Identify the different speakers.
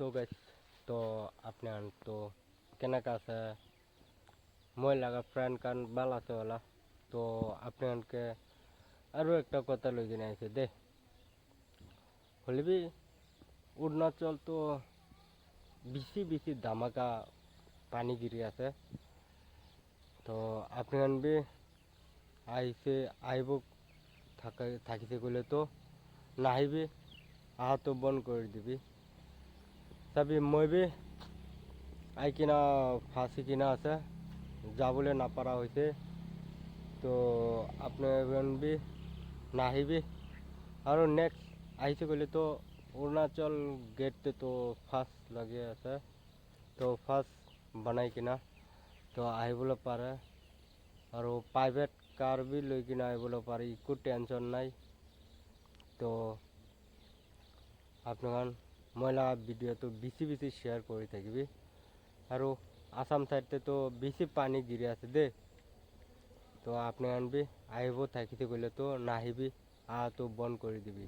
Speaker 1: So guys তো আপনার তো কেনাকা আছে। মই লাগা ফ্রেন্ড কান বাল আছে ওলা তো আপনাকে আরও একটা কথা লই কিনে আইছে, দে। হলিবি অৰুণাচল তো বেছি বেছি ধামাকা পানী গিৰি আছে। তো আপনার বি আইছে, আইব থাকা থাকিছে গ'লে তো নাহিবি আহাতো বন্ধ কৰি দিবি। চাবি মই বি আই কিনা, ফাঁচি কিনা আছে। যাবলৈ নাপাৰা হৈছে। তো বি নাহিবি। আৰু নেক্সট আহিছে গ'লে তো অৰুণাচল গেটতে তো ফাৰ্ষ্ট লাগি আছে। তো ফাৰ্ষ্ট বনাই কিনা। তো আহিবলৈ পাৰে। আৰু প্ৰাইভেট কাৰ বি লৈ কিনে আহিবলৈ পাৰে। একো টেনশ্যন নাই। তো আপনার মই ভিডিও ভিডিঅ'টো বেছি বেছি শ্বেয়াৰ কৰি থাকিবি। আৰু আসাম চাইডতে তো বেছি পানী গিৰি আছে দেই তো আপনি আনবি, আহিব থাকিতে গেলে তো নাহিবি আহাটো বন্ধ কৰি দিবি।